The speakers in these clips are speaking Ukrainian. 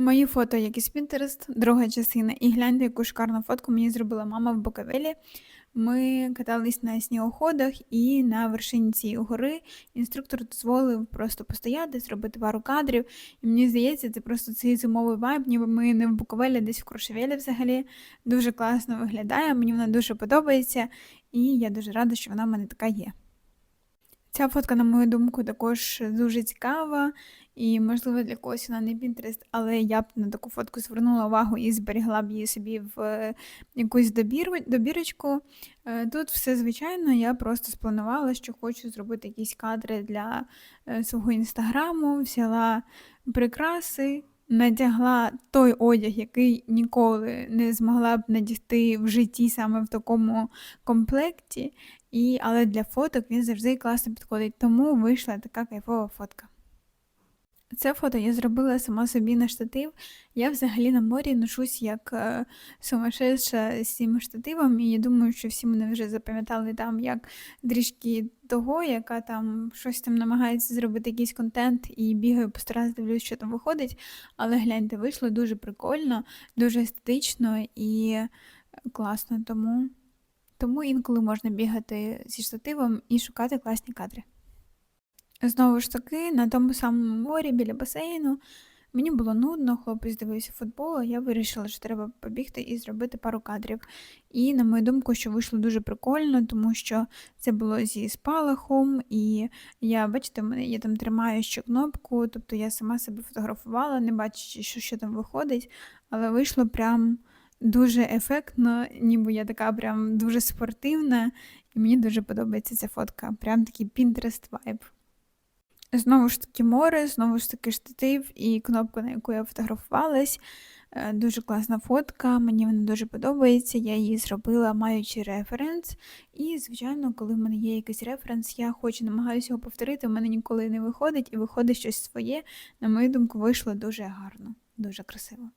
Мої фото, як із Pinterest, друга частина. І гляньте, яку шикарну фотку мені зробила мама в Буковелі. Ми катались на снігоходах і на вершині цієї гори інструктор дозволив просто постояти, зробити пару кадрів. І мені здається, це просто цей зимовий вайб, ніби ми не в Буковелі, а десь в Крошевелі взагалі. Дуже класно виглядає, мені вона дуже подобається, і я дуже рада, що вона в мене така є. Ця фотка, на мою думку, також дуже цікава, і, можливо, для когось вона не Pinterest, але я б на таку фотку звернула увагу і зберігла б її собі в е, якусь добір... добірочку. Е, Тут все звичайно, я просто спланувала, що хочу зробити якісь кадри для е, свого інстаграму, взяла прикраси. Надягла той одяг, який ніколи не змогла б надягти в житті саме в такому комплекті, і, але для фоток він завжди класно підходить, тому вийшла така кайфова фотка. Це фото я зробила сама собі на штатив. Я взагалі на морі ношусь як е, сумасшедша з цим штативом, і я думаю, що всі мене вже запам'ятали там як трішки того, яка там щось там намагається зробити якийсь контент і бігаю по стораз, дивлюсь, що там виходить. Але гляньте, вийшло дуже прикольно, дуже естетично і класно. Тому, тому інколи можна бігати зі штативом і шукати класні кадри. Знову ж таки, на тому самому морі біля басейну. Мені було нудно, хлопець дивився футбол, а я вирішила, що треба побігти і зробити пару кадрів. І, на мою думку, що вийшло дуже прикольно, тому що це було зі спалахом, і я, бачите, я там тримаю ще кнопку, тобто я сама себе фотографувала, не бачачи, що, що там виходить, але вийшло прям дуже ефектно, ніби я така прям дуже спортивна, і мені дуже подобається ця фотка. Прям такий Pinterest вайб. Знову ж таки море, знову ж таки штатив і кнопка, на яку я фотографувалась. Е, Дуже класна фотка, мені вона дуже подобається. Я її зробила, маючи референс. І, звичайно, коли в мене є якийсь референс, я хочу намагаюся його повторити, в мене ніколи не виходить, і виходить щось своє. На мою думку, вийшло дуже гарно, дуже красиво.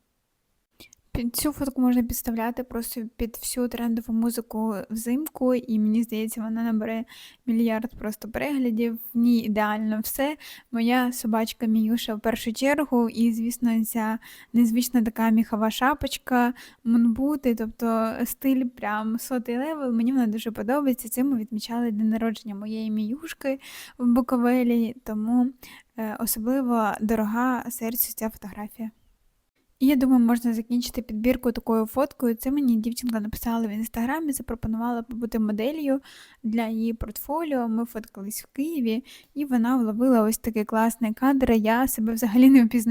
Під цю фотку можна підставляти просто під всю трендову музику взимку, і мені здається, вона набере мільярд просто переглядів. В ній ідеально все. Моя собачка Міюша в першу чергу, і, звісно, ця незвична така міхова шапочка, мунбути, тобто стиль прям сотий левел. Мені вона дуже подобається. Цим ми відмічали день народження моєї міюшки в Буковелі, тому е, особливо дорога серцю ця фотографія. І я думаю, можна закінчити підбірку такою фоткою. Це мені дівчинка написала в інстаграмі, запропонувала побути моделлю для її портфоліо. Ми фоткались в Києві, і вона вловила ось такий класний кадр. Я себе взагалі не впізнаю.